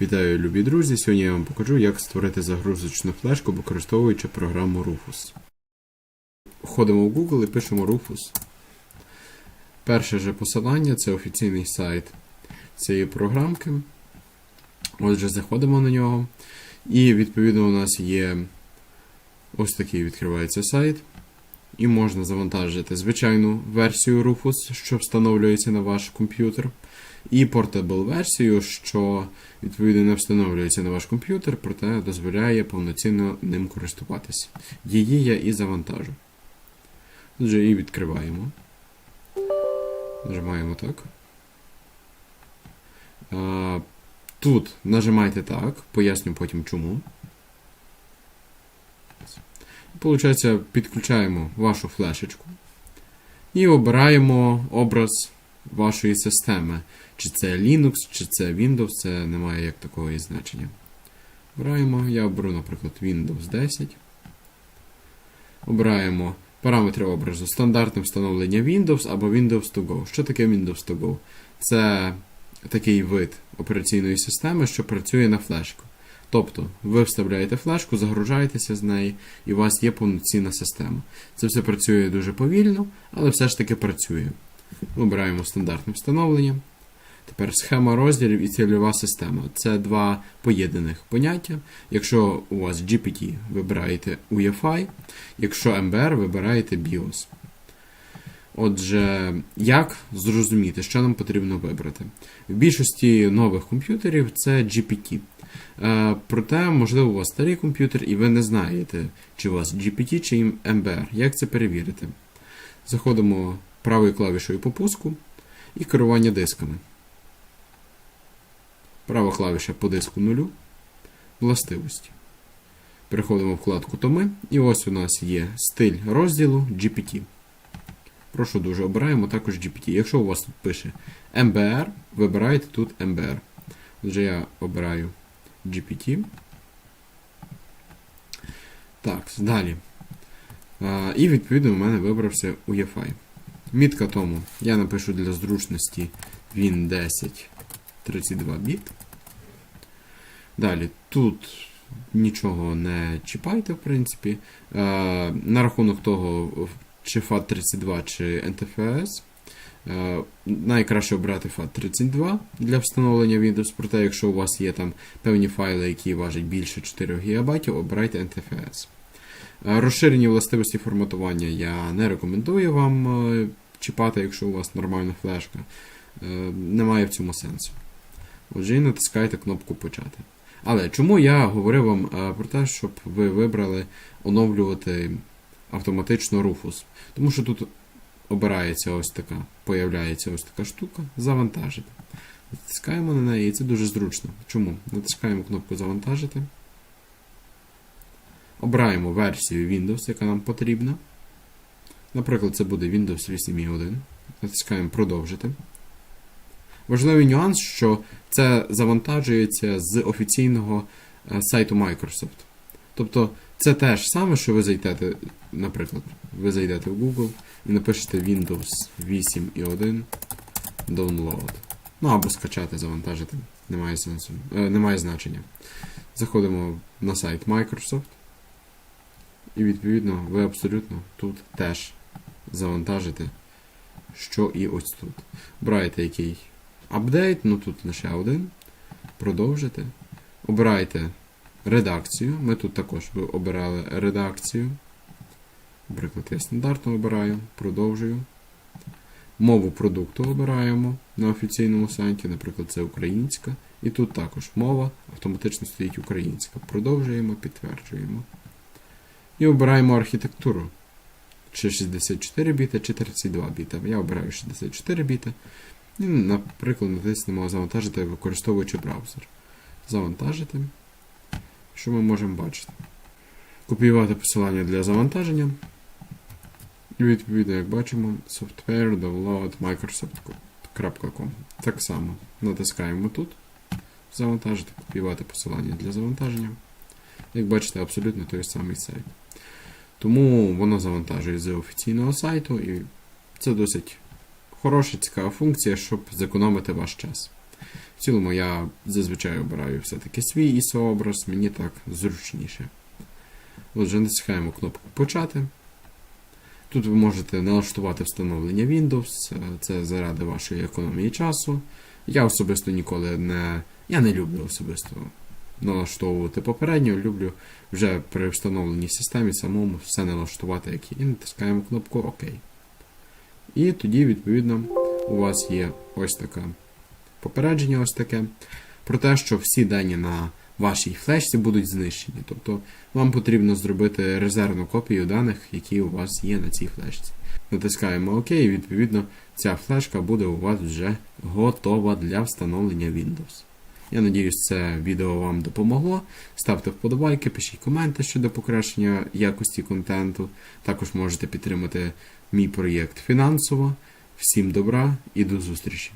Вітаю, любі друзі! Сьогодні я вам покажу, як створити загрузочну флешку, використовуючи програму Rufus. Входимо в Google і пишемо Rufus. Перше же посилання це офіційний сайт цієї програмки. Отже, заходимо на нього. І відповідно у нас є ось такий відкривається сайт. І можна завантажити звичайну версію Rufus, що встановлюється на ваш комп'ютер. І Portable версію, що відповідно не встановлюється на ваш комп'ютер, проте дозволяє повноцінно ним користуватися. Її я і завантажу. Отже, і відкриваємо. Нажимаємо так. Тут нажимайте так, поясню потім чому. Получається, підключаємо вашу флешечку і обираємо образ вашої системи. Чи це Linux, чи це Windows, це не має як такого і значення. Обираємо, я оберу, наприклад, Windows 10. Обираємо параметри образу стандартне встановлення Windows або Windows to Go. Що таке Windows to Go? Це такий вид операційної системи, що працює на флешку. Тобто, ви вставляєте флешку, загружаєтеся з неї, і у вас є повноцінна система. Це все працює дуже повільно, але все ж таки працює. Обираємо стандартне встановлення. Тепер схема розділів і цільова система. Це два поєднаних поняття. Якщо у вас GPT, вибираєте UEFI, якщо MBR, вибираєте BIOS. Отже, як зрозуміти, що нам потрібно вибрати? В більшості нових комп'ютерів це GPT. Е, Проте, можливо, у вас старий комп'ютер і ви не знаєте, чи у вас GPT, чи MBR. Як це перевірити? Заходимо правою клавішою по пуску і керування дисками. Права клавіша по диску нулю. Властивості. Переходимо в вкладку Томи. І ось у нас є стиль розділу GPT. Прошу дуже, обираємо також GPT. Якщо у вас тут пише MBR, вибираєте тут MBR. Отже, я обираю GPT. Так, далі. А, і відповідно у мене вибрався UEFI. Мітка тому я напишу для зручності Win 10 32 біт. Далі, тут нічого не чіпайте, в принципі. Е, на рахунок того, чи FAT32, чи NTFS. Е, найкраще обрати FAT32 для встановлення Windows, проте, якщо у вас є там певні файли, які важать більше 4 ГБ, обирайте NTFS. Е, Розширені властивості форматування я не рекомендую вам е, чіпати, якщо у вас нормальна флешка. Немає в цьому сенсу. Отже, і натискайте кнопку Почати. Але чому я говорив вам про те, щоб ви вибрали оновлювати автоматично Rufus? Тому що тут обирається ось така, появляється ось така штука, завантажити. Натискаємо на неї, і це дуже зручно. Чому? Натискаємо кнопку Завантажити. Обираємо версію Windows, яка нам потрібна. Наприклад, це буде Windows 8.1. Натискаємо Продовжити. Важливий нюанс, що це завантажується з офіційного е, сайту Microsoft. Тобто це те ж саме, що ви зайдете, наприклад, ви зайдете в Google і напишете Windows 8.1 Download. Ну або скачати, завантажити. Немає сенсу. Е, немає значення. Заходимо на сайт Microsoft. І відповідно ви абсолютно тут теж завантажите, що і ось тут. Обираєте який апдейт, ну тут лише один. Продовжите. Обирайте редакцію. Ми тут також обирали редакцію. Наприклад, я стандартно обираю, продовжую. Мову продукту обираємо на офіційному сайті, наприклад, це українська. І тут також мова автоматично стоїть українська. Продовжуємо, підтверджуємо. І обираємо архітектуру. Чи 64 біта, чи 32 біта. Я обираю 64 біта. І, наприклад, натиснемо завантажити, використовуючи браузер. Завантажити. Що ми можемо бачити? Копіювати посилання для завантаження. І відповідно, як бачимо, software download microsoft.com. Так само натискаємо тут. Завантажити, копіювати посилання для завантаження. Як бачите, абсолютно той самий сайт. Тому воно завантажує з офіційного сайту, і це досить хороша, цікава функція, щоб зекономити ваш час. В цілому я зазвичай обираю все-таки свій ISO-образ, мені так зручніше. Отже, натискаємо кнопку Почати. Тут ви можете налаштувати встановлення Windows, е, це заради вашої економії часу. Я особисто ніколи не. Я не люблю особисто налаштовувати попередньо, люблю вже при встановленій системі самому все налаштувати, як є. І натискаємо кнопку ОК. І тоді, відповідно, у вас є ось таке попередження, ось таке, про те, що всі дані на вашій флешці будуть знищені. Тобто вам потрібно зробити резервну копію даних, які у вас є на цій флешці. Натискаємо ОК, і відповідно ця флешка буде у вас вже готова для встановлення Windows. Я надіюсь, це відео вам допомогло. Ставте вподобайки, пишіть коменти щодо покращення якості контенту. Також можете підтримати мій проєкт фінансово. Всім добра і до зустрічі!